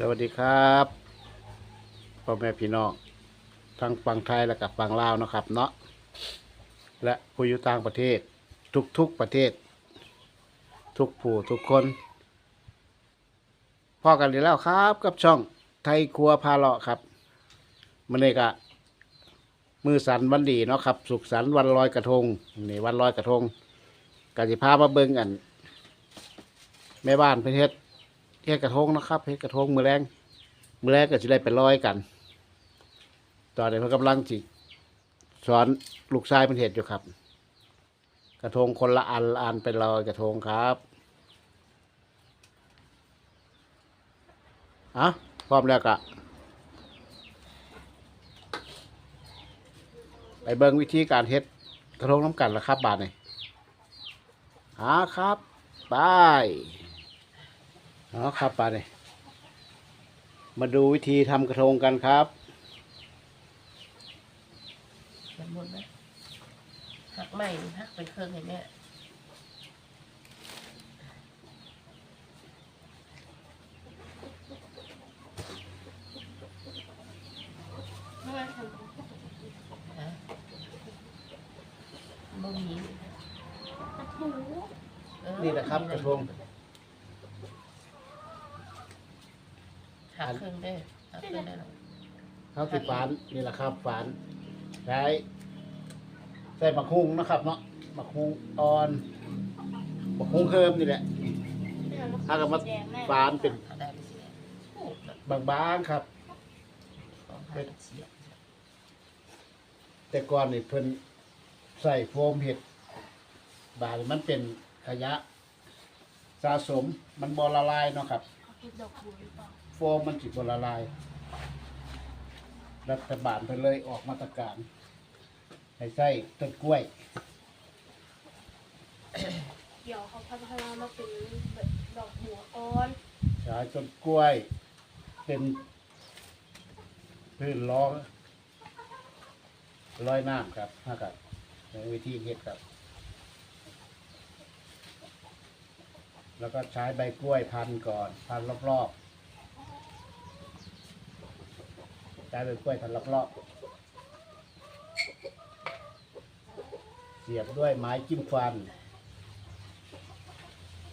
สวัสดีครับพ่อแม่พี่น้องทั้งฝั่งไทยและกับฝั่งลาวนะครับ เนาะและผู้อยู่ต่างประเทศทุกๆประเทศ ทุกผู้ทุกคนพ่อกันดีแล้วครับ กับช่องไทยครัวพาเลาะครับมันนี่กะมือสันวันดีเนาะครับสุขสันวันลอยกระทงนี่วันลอยกระทงกสิพามาเบิ่งกันแม่บ้านเพิ่นเฮ็ด เฮ็ดกระทงนะครับเฮ็ดกระทงมือแรงมือแรงก็จะได้ไปลอยกัน ตอนนี้เพิ่นกำลังจิสอนลูกชายเพิ่นเฮ็ดอยู่ครับ กระทงคนละอันละอันเป็นลอยกระทงครับอะพร้อมแล้วก็ไปเบิ่งวิธีการเฮ็ดกระทงน้ำกันละครับบาดนี้หาครับไปเอาครับไปเลยมาดูวิธีทำกระทงกันครับเขียนหมดนะหักใหม่หักเป็นเครื่องเห็นเนี่ยฮะบ่มีนี่แหละครับกระทง หักเครื่องได้หักเครื่องได้หรอข้าวติดฝานนี่แหละครับฝานใช้ใส่มะฮุงนะครับเนาะมะฮุงอ่อนมะฮุงเคิมนี่แหละถ้ากับมาฝานเป็นเอาได้ไปเสียโอ้แบบบางๆครับ ของหักเสียแต่ก่อนนี่เพิ่นใส่โฟมเห็ด บาดนี้มันเป็นขยะ สะสมมันบอละลายเนาะครับ ดอกบัวหรือเปล่า โฟมมันจิบละลาย รัฐบาลไปเลยออกมาตรการ ให้ใส่ต้นกล้วย เดี๋ยวเขาพัฒนามาเป็นดอกบัวอ่อนใช้ต้นกล้วย เป็นพื้นล้อร้อยน้ำครับถ้ากับในวิธีเฮ็ดครับ แล้วก็ใช้ใบกล้วยพันก่อน พันรอบๆ ใช้ใบกล้วยพันรอบๆเสียบด้วยไม้จิ้มฟัน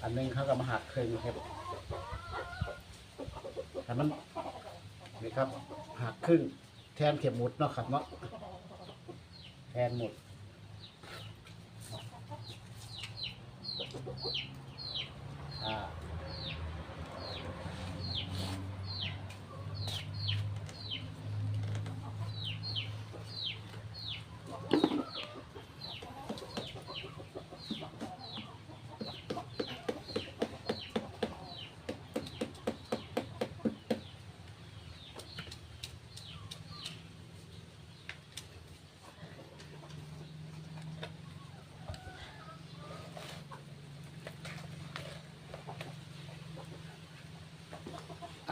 อันหนึงเขาก็มาหักครึ่งครับแต่มันนี่ครับหักครึ่งแทนเข็มหมุดเนาะครับเนาะแทนหมุดอ่า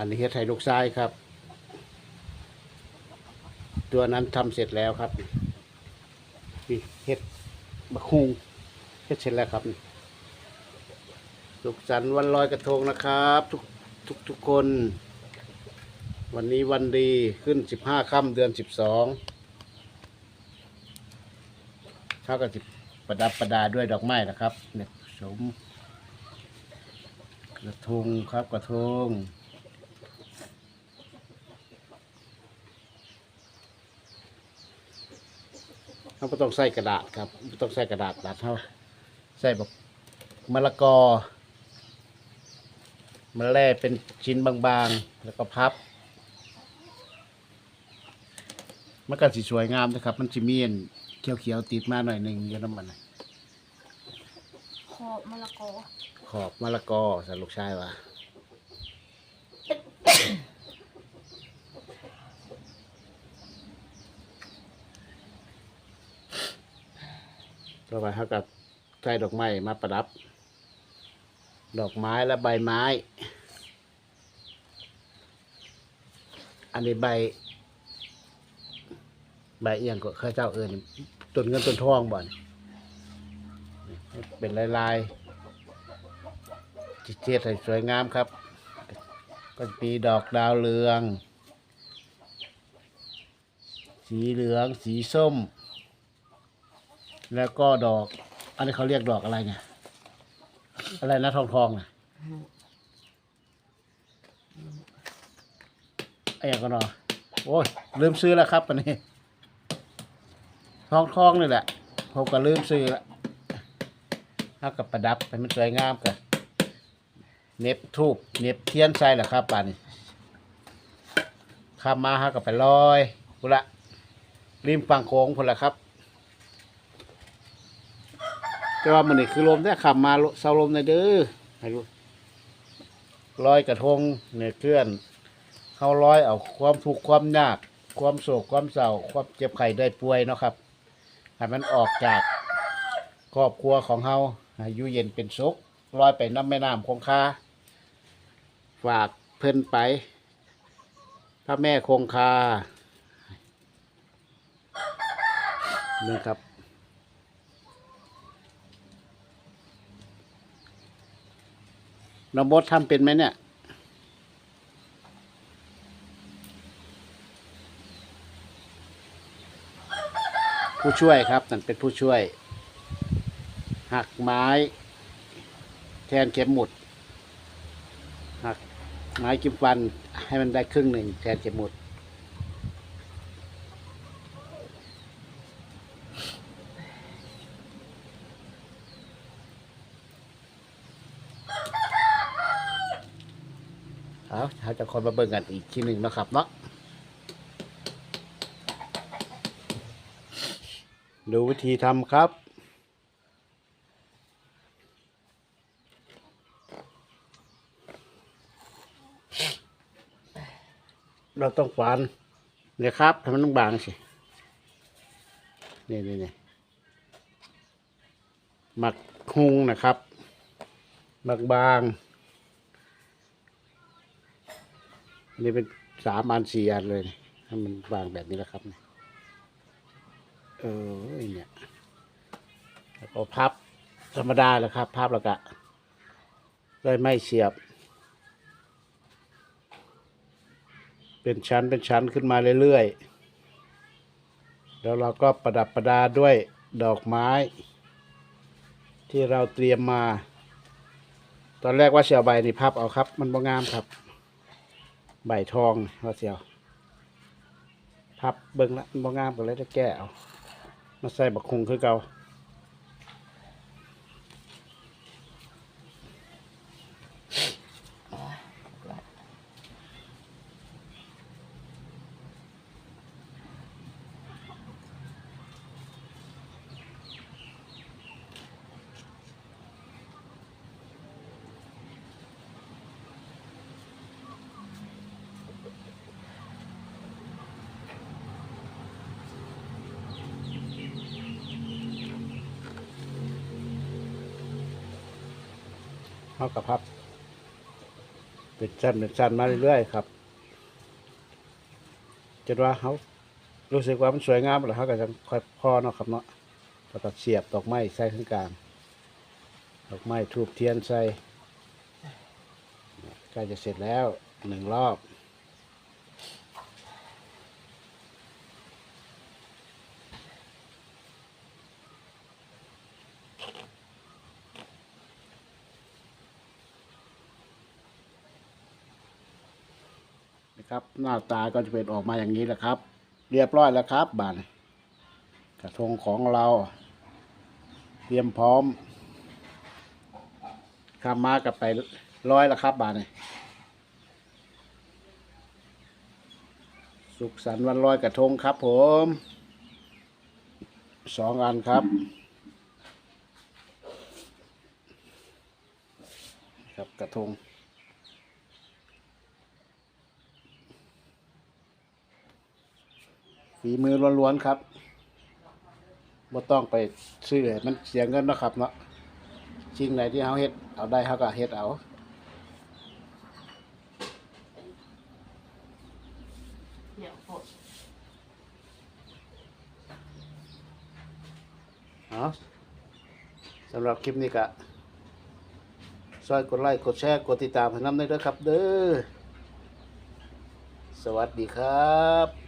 อันนี้เฮ็ดไทยลูกทรายครับ ตัวนั้นทำเสร็จแล้วครับนี่เฮ็ดบะคุงเฮ็ดเสร็จแล้วครับสุขสันต์วันลอยกระทงนะครับ ทุกทุกทุกคน วันนี้วันดีขึ้นสิบห้าค่ำเดือนสิบสองเท่ากับสิประดับประดาด้วยดอกไม้นะครับเนี่ยสมกระทงครับกระทง เราไม่ต้องใส่กระดาษครับไม่ต้องใส่กระดาษดัดเท่าใส่แบบมะละกอมาแล่เป็นชิ้นบางๆ แล้วก็พับ มันก็สีสวยงามนะครับ มันจะมีอันเขียวๆติดมาหน่อยหนึ่งเยอะน้ำมันน่ะขอบมะละกอ ขอบมะละกอสำหรับลูกชายว่ะ ต่อไปเขากับใส่ดอกไม้มาประดับ ดอกไม้และใบไม้ อันนี้ใบ ใบเอียงก็เข้าเจ้าเอิญต้นเงินต้นทองบ่อนเป็นลายลายๆจิเจตให้สวยงามครับ ก็มีดอกดาวเรือง สีเหลือง สีส้ม แล้วก็ดอก อันนี้เขาเรียกดอกอะไรเนี่ย อะไรนะทองทองนะไอ้อย่างก็นอโอ้ยลืมซื้อแล้วครับอันนี้ทองทองนี่แหละผมก็ลืมซื้อละถ้ากับประดับให้มันสวยงามกันเน็บทูบเน็บเทียนใส่แหละครับป่านนี้ข้ามมาฮะกับไปลอยพุละริมฝั่งโค้งพุละครับ แต่ว่ามันนี่คือลมแต่ขับมาเศร้าลมในเด้อให้รู้ลอยกระทงเนี่ยเคลื่อนเขาลอยเอาความทุกข์ความยาก ความโศกความเศร้าความเจ็บไข้ได้ป่วยเนาะครับให้มันออกจากครอบครัวของเฮาอยู่เย็นเป็นสุขลอยไปน้ำแม่น้ำคงคาฝากเพิ่นไป พระแม่คงคานี่ครับ เราบดทำเป็นไหมเนี่ย ผู้ช่วยครับนั่นเป็นผู้ช่วย หักไม้ แทนเข็มหมุด หักไม้กิมฟันให้มันได้ครึ่งหนึ่งแทนเข็มหมุด เอาเราจะคนมาเบิ่งกันอีกทีหนึ่งนาะครับเนาะดูวิธีทำครับเราต้องฝันเนี่ยครับทำมันต้องบางสินี่นี่นี่หมักคุงนะครับ หมักบาง อั นนี้เป็นสามอันสี่อันเลยนี่ให้มันบางแบบนี้แหละครับนี่เออเนี่ยแล้วก็พับธรรมดาแหละครับพับแล้วก็เลยไม่เสียบ เป็นชั้นเป็นชั้นขึ้นมาเรื่อยๆ แล้วเราก็ประดับประดาด้วยดอกไม้ ที่เราเตรียมมา ตอนแรกว่าเสียวใบนี่พับเอาครับ มันบ่งามครับ ใบทองว่าเสียว พับเบิ้งละมันบ่งามก็เลยจะแก้เอามาใส่บักคุงคือเก่า เท่ากับพับ เป็นชั้นเป็นชั้นมาเรื่อยๆครับจนว่าเขารู้สึกว่ามันสวยงามแล้วเขาก็จะค่อยพอเนาะครับเนาะแล้วก็เสียบดอกไม้ใส่ข้างกลางดอกไม้ทูบเทียนใส่ใกล้จะเสร็จแล้วหนึ่งรอบ ครับ หน้าตาก็จะเป็นออกมาอย่างนี้แหละครับ เรียบร้อยแล้วครับบานกระทงของเรา เตรียมพร้อมข้ามมากับไปร้อยแล้วครับบานนี้สุขสันต์วันลอยกระทงครับผมสองอันครับ ครับกระทง ฝีมือล้วนๆครับบ่ต้องไปซื้อให้มันเสียเงินนะครับเนาะสิ่งไหนที่เขาเฮ็ดเอาได้เขาก็เฮ็ดเอาเนี่ยฝนเอาสำหรับคลิปนี้ก็ช่วยกดไลค์กดแชร์กดติดตามให้น้ำได้ด้วยครับ เด้อ สวัสดีครับ